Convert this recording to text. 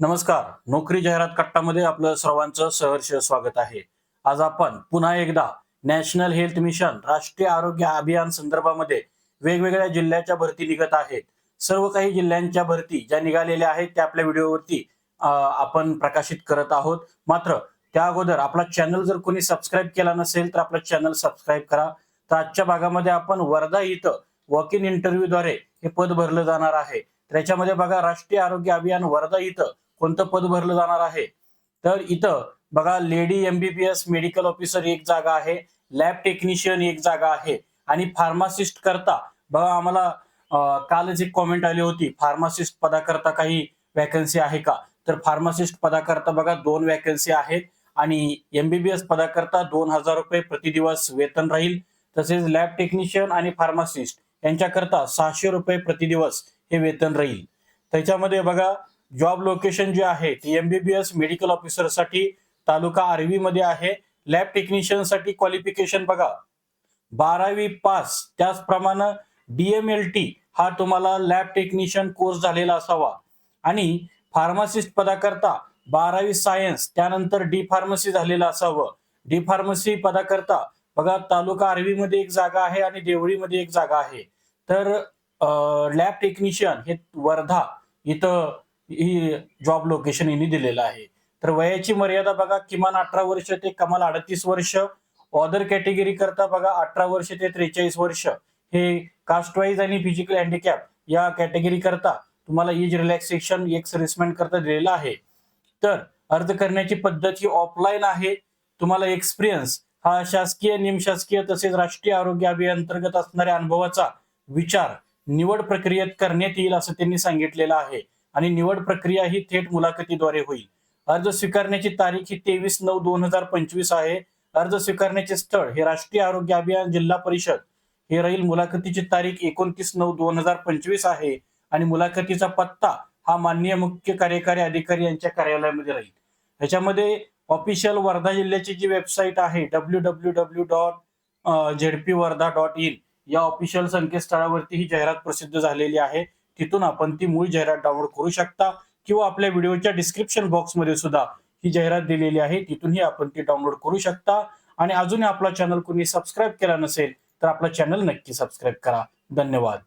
नमस्कार. नोकरी जाहिरात कट्टामध्ये आपलं सर्वांचं सहर्ष स्वागत आहे. आज आपण पुन्हा एकदा नॅशनल हेल्थ मिशन राष्ट्रीय आरोग्य अभियान संदर्भामध्ये वेगवेगळ्या जिल्ह्याच्या भरती निघत आहेत. सर्व काही जिल्ह्यांच्या भरती ज्या निघालेल्या आहेत त्या आपल्या व्हिडिओवरती आपण प्रकाशित करत आहोत. मात्र त्या अगोदर आपला चॅनल जर कोणी सबस्क्राईब केला नसेल तर आपला चॅनल सबस्क्राईब करा. तर आजच्या भागामध्ये आपण वर्धा इथं वॉक इन इंटरव्ह्यूद्वारे हे पद भरलं जाणार आहे. त्याच्यामध्ये बघा राष्ट्रीय आरोग्य अभियान वर्धा इथं कोणतं पद भरलं जाणार आहे? तर इथं बघा लेडी एमबीबीएस मेडिकल ऑफिसर एक जागा आहे लॅब टेक्निशियन एक जागा आहे आणि फार्मासिस्ट करता बघा आम्हाला कालच एक कॉमेंट आली होती फार्मासिस्ट पदाकरता काही वॅकन्सी आहे का? तर फार्मासिस्ट पदाकरता बघा दोन वॅकन्सी आहेत आणि एमबीबीएस पदाकरता दोन हजार रुपये प्रति दिवस वेतन राहील. तसेच लॅब टेक्निशियन आणि फार्मासिस्ट यांच्याकरता सहाशे रुपये प्रति दिवस हे वेतन राहील. त्याच्यामध्ये बघा जॉब लोकेशन जे आहे ती एमबीबीएस मेडिकल ऑफिसरसाठी तालुका आर्वी मध्ये आहे. लॅब टेक्निशियनसाठी क्वालिफिकेशन बघा. बारावी पास त्याचप्रमाणे डीएमएलटी हा तुम्हाला लॅब टेक्निशियन कोर्स झालेला असावा. आणि फार्मासिस्ट पदाकरता बारावी सायन्स त्यानंतर डी फार्मसी झालेलं असावं. डी फार्मसी पदाकरता बघा तालुका आर्वीमध्ये एक जागा आहे आणि देवळीमध्ये एक जागा आहे. तर लॅब टेक्निशियन हे वर्धा इथं ही जॉब लोकेशन यांनी दिलेलं आहे. तर वयाची मर्यादा बघा किमान अठरा वर्ष ते कमाल अडतीस वर्ष. ऑदर कॅटेगरी करता बघा अठरा वर्ष ते त्रेचाळीस वर्ष. हे कास्ट वाईज आणि फिजिकल हँडिकॅप या कॅटेगरी करता तुम्हाला एज रिलॅक्सेशन एक सर्व्हिसमॅन करता दिलेलं आहे. तर अर्ज करण्याची पद्धत ही ऑफलाईन आहे. तुम्हाला एक्सपिरियन्स हा शासकीय निमशासकीय तसेच राष्ट्रीय आरोग्य अभियांतर्गत असणाऱ्या अनुभवाचा विचार निवड प्रक्रियेत करण्यात येईल असं त्यांनी सांगितलेलं आहे. आणि निवड प्रक्रिया ही थेट मुलाखतीद्वारे होईल. अर्ज स्वीकारण्याची तारीख ही तेवीस नऊ दोन हजार पंचवीस आहे. अर्ज स्वीकारण्याचे स्थळ हे राष्ट्रीय आरोग्य अभियान जिल्हा परिषद. हे राहील मुलाखतीची तारीख एकोणतीस नऊ दोन हजार पंचवीस आहे आणि मुलाखतीचा पत्ता हा माननीय मुख्य कार्यकारी अधिकारी यांच्या कार्यालयामध्ये राहील. ह्याच्यामध्ये ऑफिशियल वर्धा जिल्ह्याची जी वेबसाईट आहे W W W dot ZP Wardha dot in या ऑफिशियल संकेतस्थळावरती ही जाहिरात प्रसिद्ध झालेली आहे. तिथून आपण ती मूळ जाहिरात डाउनलोड करू शकता किंवा आपल्या व्हिडिओच्या डिस्क्रिप्शन बॉक्समध्ये सुद्धा ही जाहिरात दिलेली आहे. तिथूनही आपण ती डाउनलोड करू शकता. आणि अजूनही आपला चॅनल कोणी सबस्क्राईब केला नसेल तर आपला चॅनल नक्की सबस्क्राईब करा. धन्यवाद.